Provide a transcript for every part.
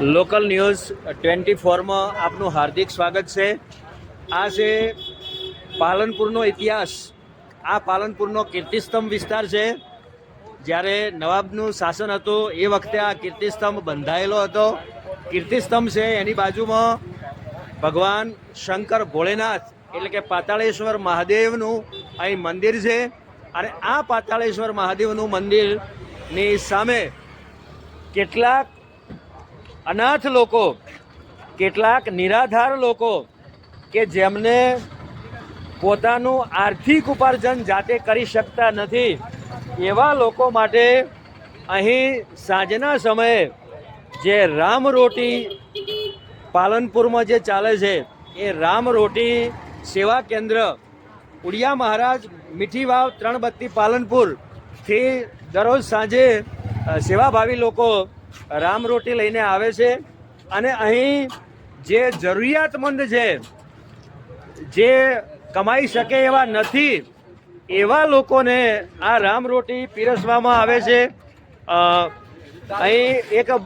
Local news twenty ફોરમાં આપનું હાર્દિક સ્વાગત છે. આ છે પાલનપુરનો ઇતિહાસ, આ પાલનપુરનો કીર્તિસ્તંભ વિસ્તાર છે. જ્યારે નવાબનું શાસન હતું, એ વખતે આ કીર્તિસ્તંભ બંધાયેલો હતો. કીર્તિસ્તંભ છે, એની બાજુમાં ભગવાન શંકર ભોળેનાથ એટલે કે પાતાળેશ્વર મહાદેવનું અહીં મંદિર છે. અને આ પાતાળેશ્વર મહાદેવનું મંદિરની સામે કેટલાક અનાથ લોકો, કેટલાક નિરાધાર લોકો કે જેમને પોતાનું આર્થિક ઉપાર્જન જાતે કરી શકતા નથી, એવા લોકો માટે અહીં સાંજના સમયે જે રામ રોટી પાલનપુરમાં જે ચાલે છે, એ રામ રોટી સેવા કેન્દ્ર ઉડિયા મહારાજ મીઠી વાવ ત્રણ બત્તી પાલનપુરથી દરરોજ સાંજે સેવાભાવી લોકો રામ રોટી લઈને આવે છે અને અહીં જે જરૂરિયાતમંદ છે જે કમાઈ શકે એવા નથી એવા લોકોને આ રામ રોટી પીરસવામાં આવે છે અ, અહીં એક અ,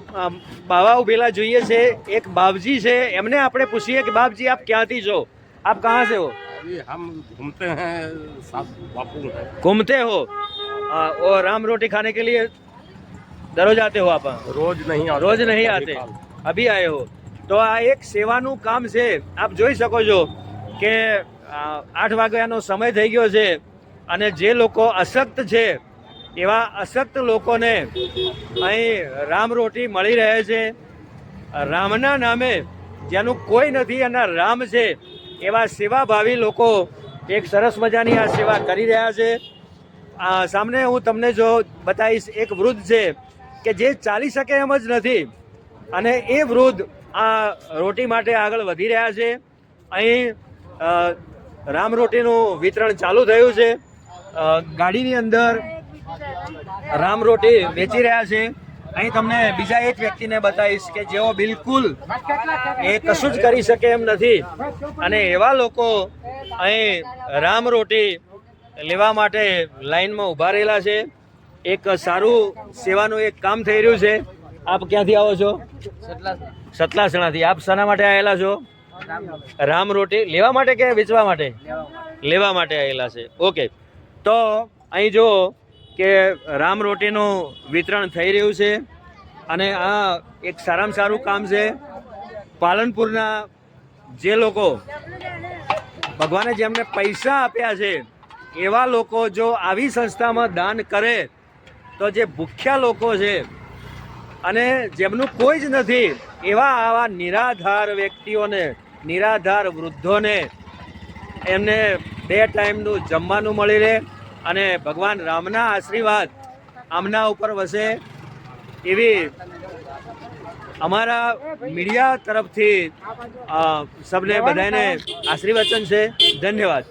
બાવા ઉભેલા જોઈએ છે એક બાપજી છે એમને આપણે પૂછીએ કે બાપજી આપ ક્યાંથી છો આપ કહાં से हो अभी हम घूमते हैं साथ बापू हैं घूमते हो आ, और राम रोटी खाने के लिए દરરોજ આતે હો આપ. રોજ નહીં રોજ નહીં આતે. અભી આયે હો. તો આ એક સેવાનું કામ છે. આપ જોઈ શકો છો કે આઠ વાગ્યાનો સમય થઈ ગયો છે અને જે લોકો અશક્ત છે એવા અશક્ત લોકોને અહીં રામ રોટી મળી રહે છે. રામના નામે જેનું કોઈ નથી અને રામ છે એવા સેવાભાવી લોકો એક સરસ મજાની આ સેવા કરી રહ્યા છે. સામને હું તમને જો બતાવીશ એક વૃદ્ધ છે કે જે ચાલી શકે એમ જ નથી. અને એ વૃદ્ધ આ રોટી માટે આગળ વધી રહ્યા છે. અહીં રામ રોટીનું વિતરણ ચાલુ થયું છે. ગાડીની અંદર રામ રોટી વેચી રહ્યા છે. અહીં તમને બીજા એક વ્યક્તિને બતાવીશ કે જેઓ બિલકુલ એ કશું જ કરી શકે એમ નથી. અને એવા લોકો અહીં રામ રોટી લેવા માટે લાઈનમાં ઊભા રહેલા છે. એક સારું સેવાનું એક કામ થઈ રહ્યું છે. આપ ક્યાંથી આવો છો? સતલાસણાથી. આપ શાના માટે આવેલા છો? રામ રોટી. લેવા માટે કે વેચવા માટે? લેવા માટે આવેલા છે. ઓકે. તો અહીં જો કે રામ રોટીનું વિતરણ થઈ રહ્યું છે અને આ એક સારામાં સારું કામ છે. પાલનપુરના જે લોકો ભગવાને જેમને પૈસા આપ્યા છે, એવા લોકો જો આવી સંસ્થામાં દાન કરે તો જે ભૂખ્યા લોકો છે, અને જેમનું કોઈ જ નથી, એવા આવા નિરાધાર વ્યક્તિઓને, નિરાધાર વૃદ્ધોને એમને બે ટાઈમનું જમવાનું મળી રહે અને ભગવાન રામના આશીર્વાદ આમના ઉપર વસે એવી અમારા મીડિયા તરફથી સબને બધાને આશીર્વચન છે. ધન્યવાદ.